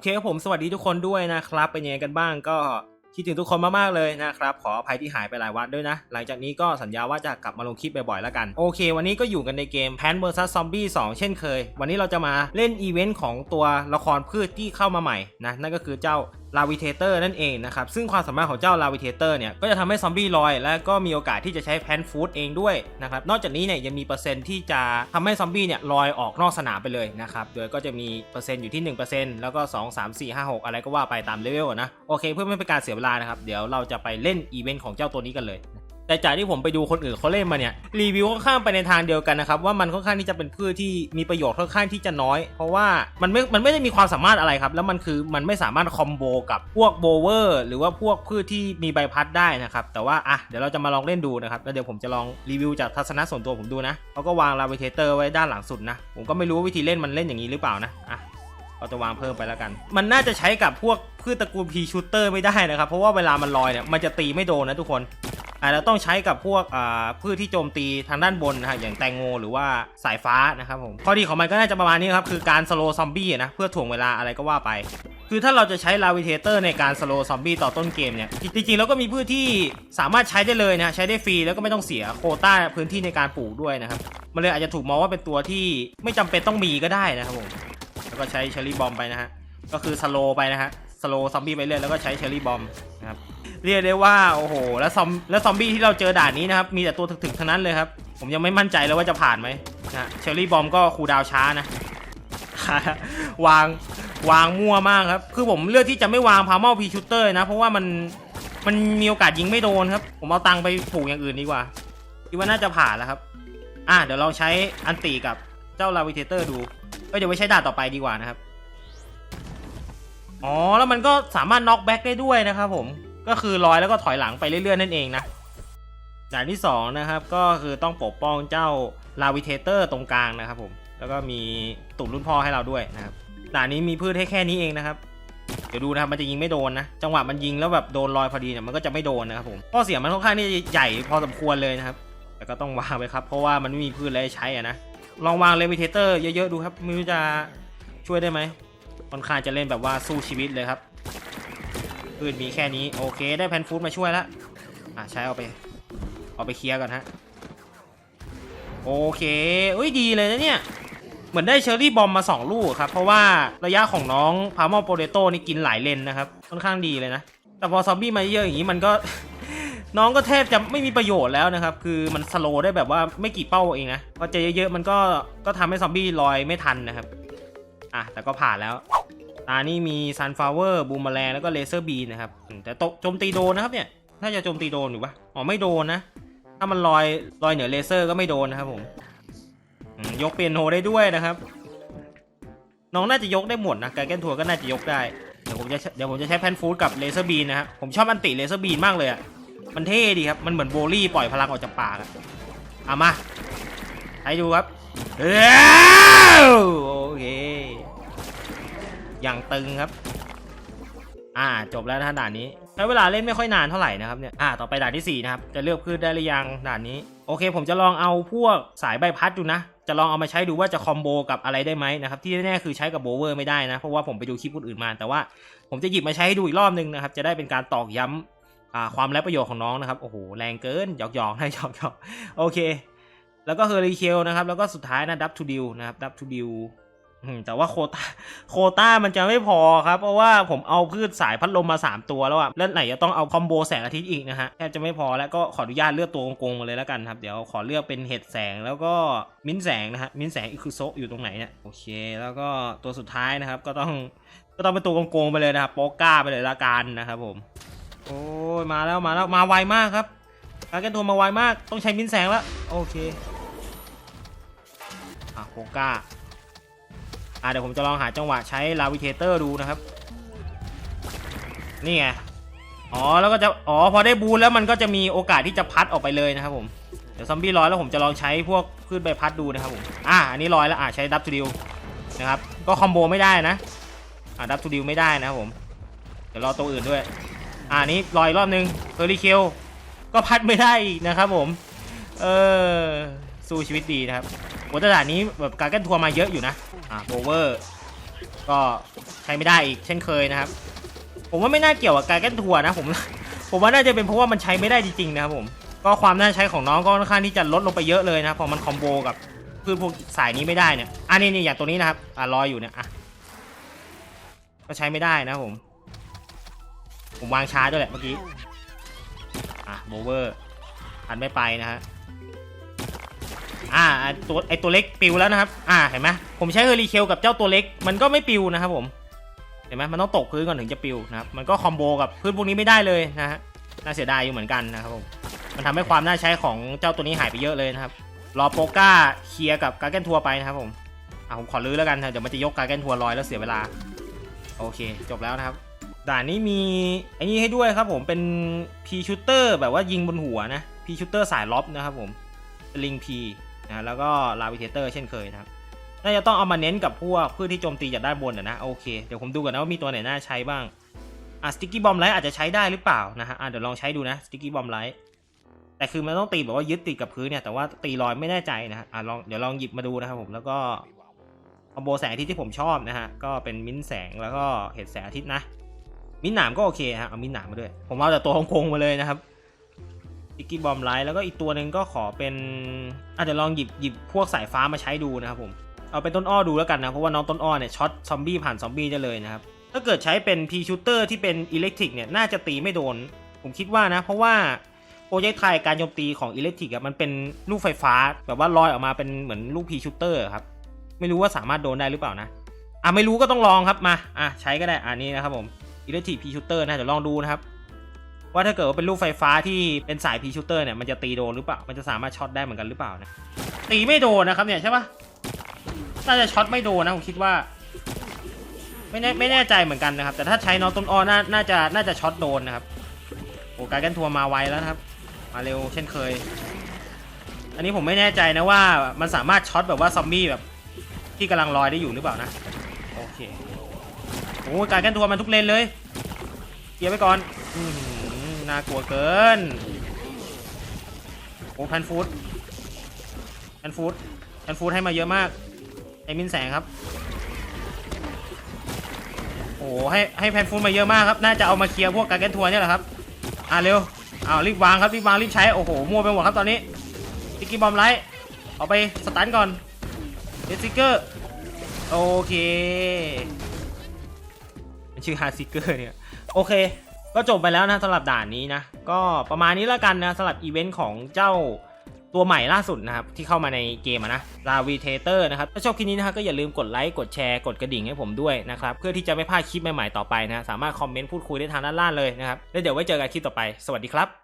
อเคครับผมสวัสดีทุกคนด้วยนะครับ เป็นยังไงกันบ้างก็คิดถึงทุกคนมากๆเลยนะครับ ขออภัยที่หายไปหลายวันด้วยนะ หลังจากนี้ก็สัญญาว่าจะกลับมาลงคลิปบ่อยๆแล้วกัน โอเค วันนี้ก็อยู่กันในเกม p a n vs Zombie 2 เช่นเคย วันนี้เราจะมาเล่นอีเวนต์ของตัวละครพืชที่เข้ามาใหม่นะ นั่นก็คือเจ้า ลาวิเทเตอร์นั่นเองนะครับ ซึ่งความสามารถของเจ้าลาวิเทเตอร์เนี่ย ก็จะทำให้ซอมบี้ลอย และก็มีโอกาสที่จะใช้แพนฟูดเองด้วยนะครับ นอกจากนี้เนี่ยยังมีเปอร์เซ็นต์ที่จะทำให้ซอมบี้เนี่ยลอยออกนอกสนามไปเลยนะครับ โดยก็จะมีเปอร์เซ็นต์อยู่ที่ 1%แล้วก็ 2 3 4 5 6 อะไรก็ว่าไปตามเลเวลนะ โอเค เพื่อไม่เป็นการเสียเวลานะครับ เดี๋ยวเราจะไปเล่นอีเวนต์ของเจ้าตัวนี้กันเลย แต่จากที่ผมไปดูคนอื่นเขาเล่นมาเนี่ยรีวิวค่อนข้างไปในทางเดียวกันนะครับว่ามันค่อนข้างที่จะเป็นพืชที่มีประโยชน์ค่อนข้างที่จะน้อย เพราะว่ามันไม่มันไม่ได้มีความสามารถอะไรครับ แล้วมันคือมันไม่สามารถคอมโบกับพวกโบเวอร์หรือว่าพวกพืชที่มีใบพัดได้นะครับแต่ว่าอะเดี๋ยวเราจะมาลองเล่นดูนะครับแล้วเดี๋ยวผมจะลองรีวิวจากทัศนะส่วนตัวผมดูนะเขาก็วางลาเวเทเตอร์ไว้ด้านหลังสุดนะผมก็ไม่รู้วิธีเล่นมันเล่นอย่างนี้หรือเปล่านะอะเราจะวางเพิ่มไปแล้วกัน มันน่าจะใช้กับพวกพืชตระกูลพีชูเตอร์ไม่ได้นะครับ เพราะว่าเวลามันลอยเนี่ย มันจะตีไม่โดนนะทุกคน อาจจะต้องใช้กับพวกพืชที่โจมตีทางด้านบนนะฮะอย่างแตงโมหรือว่าสายฟ้านะครับผมข้อดีของมันก็น่าจะประมาณนี้ครับคือการสโลซอมบี้นะเพื่อถ่วงเวลาอะไรก็ว่าไป คือถ้าเราจะใช้ลาวิเทเตอร์ในการสโลซอมบี้ต่อต้นเกมเนี่ยจริงๆแล้วก็มีพืชที่สามารถใช้ได้เลยนะใช้ได้ฟรีแล้วก็ไม่ต้องเสียโคต้าพื้นที่ในการปลูกด้วยนะครับมันเลยอาจจะถูกมองว่าเป็นตัวที่ไม่จำเป็นต้องมีก็ได้นะครับผมแล้วก็ใช้เชอรี่บอมไปนะฮะก็คือสโลไปนะฮะสโลซอมบี้ไปเรื่อยแล้วก็ใช้เชอรี่บอมนะครับ เรียกได้ว่าโอ้โหแล้วซอมแล้วซอมบี้ที่เราเจอด่านนี้นะครับมีแต่ตัวถึกๆทั้งนั้นเลยครับ ผมยังไม่มั่นใจเลยว่าจะผ่านไหมนะเชอร์รี่บอมก็คูดาวช้านะ วางวางมั่วมากครับ คือผมเลือกที่จะไม่วางพาเมลพีชูเตอร์นะ เพราะว่ามันมันมีโอกาสยิงไม่โดนครับ ผมเอาตังไปปลูกอย่างอื่นดีกว่าคิดว่าน่าจะผ่านแล้วครับอะเดี๋ยวเราใช้อันตีกับเจ้าลาวิเทเตอร์ดูก็เดี๋ยวไว้ใช้ด่านต่อไปดีกว่านะครับอ๋อแล้วมันก็สามารถน็อกแบ็กได้ด้วยนะครับผม ก็คือลอยแล้วก็ถอยหลังไปเรื่อยๆนั่นเองนะด่านที่สองนะครับก็คือต้องปกป้องเจ้าลาวิเทเตอร์ตรงกลางนะครับผมแล้วก็มีตุ่นรุ่นพ่อให้เราด้วยนะครับด่านนี้มีพืชให้แค่นี้เองนะครับเดี๋ยวดูนะครับมันจะยิงไม่โดนนะ จังหวะมันยิงแล้วแบบโดนลอยพอดีเนี่ยมันก็จะไม่โดนนะครับผมข้อเสียมันค่อนข้างที่ใหญ่พอสมควรเลยนะครับ แต่ก็ต้องวางไปครับ เพราะว่ามันไม่มีพืชอะไรให้ใช้อะนะลองวางเลวิเทเตอร์เยอะๆดูครับไม่รู้จะช่วยได้ไหมค่อนข้างจะเล่นแบบว่าสู้ชีวิตเลยครับ พืชมีแค่นี้ โอเค ได้แพนฟูดมาช่วยแล้วอะใช้เอาไป เอาไปเคลียร์ก่อนฮะ โอเคอุ้ยดีเลยนะเนี่ย เหมือนได้เชอร์รี่บอมมา 2 ลูกครับ เพราะว่าระยะของน้องพาโมโปเตโต้นี่กินหลายเลนนะครับ ค่อนข้างดีเลยนะ แต่พอซอมบี้มาเยอะอย่างนี้มันก็น้องก็แทบจะไม่มีประโยชน์แล้วนะครับ คือมันสโลว์ได้แบบว่าไม่กี่เป้าเองนะพอเจอเยอะๆมันก็ก็ทำให้ซอมบี้ลอยไม่ทันนะครับ อะแต่ก็ผ่านแล้ว ตานี่มีซันฟลาวเวอร์บูมแมลงแล้วก็เลเซอร์บีนะครับแต่ตกโจมตีโดนนะครับเนี่ยน่าจะโจมตีโดนอยู่ปะอ๋อไม่โดนนะ ถ้ามันลอยลอยเหนือเลเซอร์ก็ไม่โดนนะครับผมยกเปียโนได้ด้วยนะครับ น้องน่าจะยกได้หมดนะไกแกนทัวร์ก็น่าจะยกได้เดี๋ยวผมจะเดี๋ยวผมจะใช้แพนฟูดกับเลเซอร์บีนนะครับผมชอบอันติเลเซอร์บีนมากเลยอะ่ะมันเท่ดีครับ มันเหมือนโบลี่ปล่อยพลังออกจากปากอะเอามาให้ดูครับเอ้โอเค อย่างตึงครับ อ่าจบแล้วนะด่านนี้ใช้เวลาเล่นไม่ค่อยนานเท่าไหร่นะครับเนี่ยอ่าต่อไปด่านที่ 4 นะครับ จะเลือกพืชได้หรือยังด่านนี้ โอเค ผมจะลองเอาพวกสายใบพัดดูนะจะลองเอามาใช้ดูว่าจะคอมโบกับอะไรได้ไหมนะครับที่แน่ๆคือใช้กับโบเวอร์ไม่ได้นะ เพราะว่าผมไปดูคลิปคนอื่นมา แต่ว่าผมจะหยิบมาใช้ให้ดูอีกรอบนึงนะครับ จะได้เป็นการตอกย้ำอ่าความและประโยชน์ของน้องนะครับโอ้โหแรงเกินหยอกๆนะหยอกๆโอเค แล้วก็เฮอริเคลนะครับแล้วก็สุดท้ายนะดับทูดิวนะครับดับทูดิว แต่ว่าโคตาโคต้ามันจะไม่พอครับ เพราะว่าผมเอาพืชสายพัดลมมา 3 ตัวแล้วอะแล้วไหนจะต้องเอาคอมโบแสงอาทิตย์อีกนะฮะแทบจะไม่พอแล้วก็ขออนุญาตเลือกตัวโกงๆมาเลยแล้วกันครับเดี๋ยวขอเลือกเป็นเห็ดแสงแล้วก็มิ้นแสงนะฮะมิ้นแสงอิคุโซอยู่ตรงไหนเนี่ยโอเค แล้วก็ตัวสุดท้ายนะครับก็ต้องก็ต้องเป็นตัวโกงๆไปเลยนะครับโปก้าไปเลยละกันนะครับผมโอ้ยมาแล้วมาแล้วมาไวมากครับการแก้ตัวมาไวมากต้องใช้มิ้นแสงแล้วโอเคอะโปก้า อ่าเดี๋ยวผมจะลองหาจังหวะใช้ลาวิเทเตอร์ดูนะครับ นี่ไง อ๋อแล้วก็จะ อ๋อพอได้บูนแล้วมันก็จะมีโอกาสที่จะพัดออกไปเลยนะครับผม เดี๋ยวซอมบี้ร้อยแล้วผมจะลองใช้พวกพืชใบพัดดูนะครับผม อ่าอันนี้ร้อยแล้วอ่าใช้ดับทูดิวนะครับ ก็คอมโบไม่ได้นะ อ่าดับทูดิวไม่ได้นะครับผม เดี๋ยวรอตัวอื่นด้วย อ่านี้ลอยรอบนึงเฮอริเคิลก็พัดไม่ได้อีกนะครับผม เออ สู้ชีวิตดีนะครับโอ้แต่ด่านนี้แบบการกันทัวร์มาเยอะอยู่นะ อ่าโบเวอร์ ก็ใช้ไม่ได้อีกเช่นเคยนะครับ ผมว่าไม่น่าเกี่ยวกับการแก้ทัวร์นะผม ผมว่าน่าจะเป็นเพราะว่ามันใช้ไม่ได้จริงๆนะครับผม ก็ความน่าใช้ของน้องก็ค่อนข้างที่จะลดลงไปเยอะเลยนะพอมันคอมโบกับพืชพวกสายนี้ไม่ได้เนี่ย อันนี้นี่อย่างตัวนี้นะครับ อะลอยอยู่เนี่ย อะ ก็ใช้ไม่ได้นะผม ผมวางช้าด้วยแหละเมื่อกี้ อะโบเวอร์อันไม่ไปนะฮะ อ่าอะตัวไอตัวเล็กปิวแล้วนะครับ อ่าเห็นไหมผมใช้เฮอริเคลกับเจ้าตัวเล็กมันก็ไม่ปิวนะครับผมเห็นไหมมันต้องตกพื้นก่อนถึงจะปิวนะครับมันก็คอมโบกับพื้นพวกนี้ไม่ได้เลยนะฮะน่าเสียดายอยู่เหมือนกันนะครับผมมันทำให้ความน่าใช้ของเจ้าตัวนี้หายไปเยอะเลยนะครับรอโปก้าเคลียร์กับการ์เกนทัวร์ไปนะครับผมอะผมขอรื้อแล้วกันนะเดี๋ยวมันจะยกการ์เกนทัวร์ลอยแล้วเสียเวลาโอเค จบแล้วนะครับด่านนี้มีไอ้นี่ให้ด้วยครับผมเป็นพีชูเตอร์แบบว่ายิงบนหัวนะพีชูเตอร์สายล็อบนะครับผมลิงพี นะแล้วก็ลาวิเทเตอร์เช่นเคยนะครับน่าจะต้องเอามาเน้นกับพวกพืชที่โจมตีจากด้านบนอะนะโอเคเดี๋ยวผมดูก่อนนะว่ามีตัวไหนน่าใช้บ้างอะสติกกี้บอมไลท์อาจจะใช้ได้หรือเปล่านะฮะอะเดี๋ยวลองใช้ดูนะสติกกี้บอมไลท์แต่คือมันต้องตีแบบว่ายึดติดกับพื้นเนี่ยแต่ว่าตีลอยไม่แน่ใจนะฮะอะลองเดี๋ยวลองหยิบมาดูนะครับผมแล้วก็คอมโบแสงอาทิตย์ที่ผมชอบนะฮะก็เป็นมิ้นท์แสงแล้วก็เห็ดแสงอาทิตย์นะ มิ้นหนามก็โอเคฮะเอามิ้นหนามมาด้วย ผมเอาแต่ตัวโคงๆมาเลยนะครับ สติกกี้บอมไลท์แล้วก็อีกตัวหนึ่งก็ขอเป็นอาจจะลองหยิบหยิบพวกสายฟ้ามาใช้ดูนะครับผมเอาเป็นต้นอ้อดูแล้วกันนะเพราะว่าน้องต้นอ้อเนี่ยช็อตซอมบี้ผ่านซอมบี้ได้เลยนะครับถ้าเกิดใช้เป็นพีชูเตอร์ที่เป็นอิเล็กทริกเนี่ยน่าจะตีไม่โดน ผมคิดว่านะ เพราะว่าโปรเจกต์ไทยการโจมตีของอิเล็กทริกอะมันเป็นลูกไฟฟ้าแบบว่าลอยออกมาเป็นเหมือนลูกพีชูเตอร์ครับไม่รู้ว่าสามารถโดนได้หรือเปล่านะอะไม่รู้ก็ต้องลองครับมาอะใช้ก็ได้อันนี้นะครับผมอิเล็กทริกพีชูเตอร์นะเดี๋ยวลองดูนะครับ ว่าถ้าเกิดว่าเป็นลูกไฟฟ้าที่เป็นสายพีชูเตอร์เนี่ยมันจะตีโดนหรือเปล่า มันจะสามารถช็อตได้เหมือนกันหรือเปล่านะตีไม่โดนนะครับเนี่ยใช่ปะน่าจะช็อตไม่โดนนะผมคิดว่า ไม่แน่ไม่แน่ใจเหมือนกันนะครับ แต่ถ้าใช้น้องต้นอ้อน่าน่าจะน่าจะช็อตโดนนะครับโอ้การกันทัวร์มาไวแล้วนะครับ มาเร็วเช่นเคย อันนี้ผมไม่แน่ใจนะว่ามันสามารถช็อตแบบว่าซอมบี้แบบที่กำลังลอยได้อยู่หรือเปล่านะโอเคโอ้การกันทัวร์มันทุกเลนเลยเกียร์ไปก่อนอื น่ากลัวเกิน โอ้แพนฟูดแพนฟูดแพนฟูดให้มาเยอะมาก ไอ้มินแสงครับ โอ้ให้ให้แพนฟูนมาเยอะมากครับ น่าจะเอามาเคลียร์พวกการแกนทัวร์เนี่ยแหละครับ อ่าเร็วอ้าวรีบวางครับรีบวางรีบใช้ โอ้โหมั่วไปหมดครับตอนนี้ติกกี้บอมไลท์เอาไปสตันก่อนเดซิเกอร์โอเคมันชื่อฮาร์ซิเกอร์เนี่ย โอเค ก็จบไปแล้วนะสำหรับด่านนี้นะ ก็ประมาณนี้แล้วกันนะสำหรับอีเวนต์ของเจ้าตัวใหม่ล่าสุดนะครับ ที่เข้ามาในเกมนะลาวีเทเตอร์นะครับ ถ้าชอบคลิปนี้นะครับก็อย่าลืมกดไลค์กดแชร์กดกระดิ่งให้ผมด้วยนะครับ เพื่อที่จะไม่พลาดคลิปใหม่ๆต่อไปนะ สามารถคอมเมนต์พูดคุยได้ทางด้านล่างเลยนะครับ แล้วเดี๋ยวไว้เจอกันคลิปต่อไป สวัสดีครับ